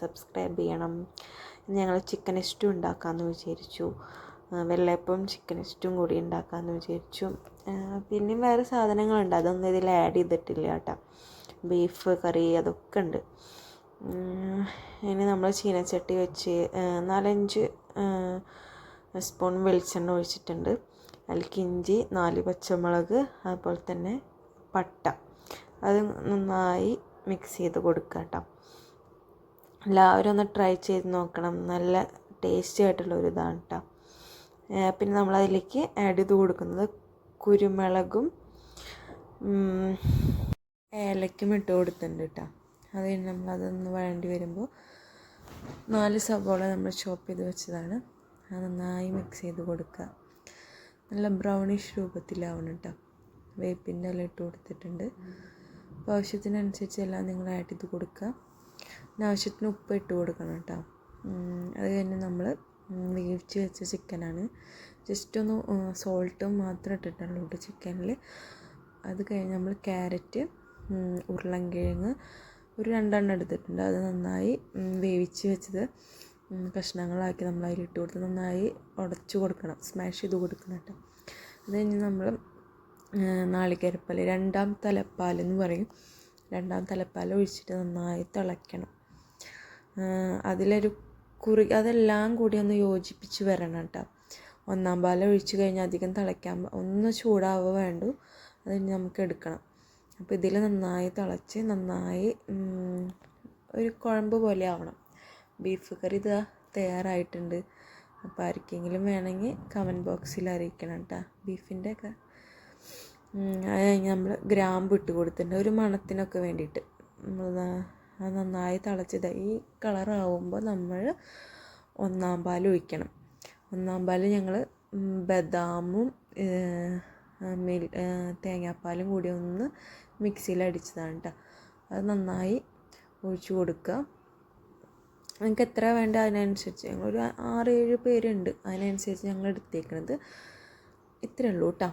Subscribe ചെയ്യണം. ഞങ്ങൾ chicken stew ഉണ്ടാക്കാമെന്ന് വിചാരിച്ചു. വെള്ളയപ്പം ചിക്കൻ എസ്റ്റും കൂടി ഉണ്ടാക്കാമെന്ന് വിചാരിച്ചു. പിന്നെയും വേറെ സാധനങ്ങളുണ്ട്. അതൊന്നും ഇതിൽ ആഡ് ചെയ്തിട്ടില്ല കേട്ടോ. ബീഫ് കറി അതൊക്കെ ഉണ്ട്. ഇനി നമ്മൾ ചീനച്ചട്ടി വെച്ച് നാലഞ്ച് സ്പൂൺ വെളിച്ചെണ്ണ ഒഴിച്ചിട്ടുണ്ട്. അതിൽ ഇഞ്ചി നാല് പച്ചമുളക് അതുപോലെ തന്നെ പട്ട. അത് നന്നായി മിക്സ് ചെയ്ത് കൊടുക്കുക കേട്ടോ. എല്ലാവരും ഒന്ന് ട്രൈ ചെയ്ത് നോക്കണം. നല്ല ടേസ്റ്റി ആയിട്ടുള്ള ഒരു ഇതാണ് കേട്ടോ പിന്നെ നമ്മൾ അതിലേക്ക് ആഡ് ചെയ്ത് കൊടുക്കുന്നത് കുരുമുളകും ഏലക്കും ഇട്ട് കൊടുത്തിട്ടുണ്ട് കേട്ടോ അത് കഴിഞ്ഞ് നമ്മൾ അതൊന്ന് വേണ്ടി വരുമ്പോൾ നാല് സവോള നമ്മൾ ചോപ്പ് ചെയ്ത് വെച്ചതാണ്. അത് നന്നായി മിക്സ് ചെയ്ത് കൊടുക്കുക. നല്ല ബ്രൗണിഷ് രൂപത്തിലാവണം കേട്ടോ വേപ്പിന്റെ എല്ലാം ഇട്ട് കൊടുത്തിട്ടുണ്ട്. ആവശ്യത്തിനനുസരിച്ച് എല്ലാം നിങ്ങൾ ആഡ് ചെയ്ത് കൊടുക്കുക. ആവശ്യത്തിന് ഉപ്പ് ഇട്ട് കൊടുക്കണം കേട്ടോ. അത് കഴിഞ്ഞ് നമ്മൾ വേവിച്ച് വെച്ച ചിക്കനാണ് ജസ്റ്റ് ഒന്ന് സോൾട്ടും മാത്രം ഇട്ടിട്ടുള്ളൂ കേട്ടോ ചിക്കനിൽ അത് കഴിഞ്ഞ് നമ്മൾ ക്യാരറ്റ് ഉരുളൻകിഴങ്ങ് ഒരു രണ്ടെണ്ണം എടുത്തിട്ടുണ്ട്. അത് നന്നായി വേവിച്ച് വെച്ചത് കഷ്ണങ്ങളാക്കി നമ്മൾ അതിൽ ഇട്ട് കൊടുത്ത് നന്നായി ഉടച്ചു കൊടുക്കണം. സ്മാഷ് ചെയ്ത് കൊടുക്കണം കേട്ടോ. അത് കഴിഞ്ഞ് നമ്മൾ നാളികേരപ്പാൽ രണ്ടാം തലപ്പാൽ എന്ന് പറയും. രണ്ടാം തലപ്പാൽ ഒഴിച്ചിട്ട് നന്നായി തിളയ്ക്കണം. അതിലൊരു കുറി അതെല്ലാം കൂടി ഒന്ന് യോജിപ്പിച്ച് വരണം കേട്ടോ ഒന്നാം പാൽ ഒഴിച്ച് കഴിഞ്ഞാൽ അധികം തിളയ്ക്കാൻ ഒന്ന് ചൂടാവുക വേണ്ടു അത് നമുക്ക് എടുക്കണം. അപ്പോൾ ഇതിൽ നന്നായി തിളച്ച് നന്നായി ഒരു കുഴമ്പ് പോലെ ആവണം. ബീഫ് കറി ഇതാ തയ്യാറായിട്ടുണ്ട്. അപ്പോൾ ആർക്കെങ്കിലും വേണമെങ്കിൽ കമന്റ് ബോക്സിൽ അറിയിക്കണം കേട്ടോ ബീഫിന്റെ ഒക്കെ അത് കഴിഞ്ഞ് നമ്മൾ ഗ്രാമ്പ് ഇട്ട് കൊടുത്തിട്ടുണ്ട്. ഒരു മണത്തിനൊക്കെ വേണ്ടിയിട്ട്. അത് നന്നായി തിളച്ചത് ഈ കളറാവുമ്പോൾ നമ്മൾ ഒന്നാം പാൽ ഒഴിക്കണം. ഒന്നാം പാൽ ഞങ്ങൾ ബദാമും മിൽ തേങ്ങാപ്പാലും കൂടി ഒന്ന് മിക്സിയിൽ അടിച്ചതാണ് കേട്ടോ അത് നന്നായി ഒഴിച്ച് കൊടുക്കുക. നിങ്ങൾക്ക് എത്ര വേണ്ട അതിനനുസരിച്ച്. ഞങ്ങളൊരു ആറ് ഏഴ് പേരുണ്ട്. അതിനനുസരിച്ച് ഞങ്ങൾ എടുത്തേക്കണത്. ഇത്രയേ ഉള്ളൂ കേട്ടോ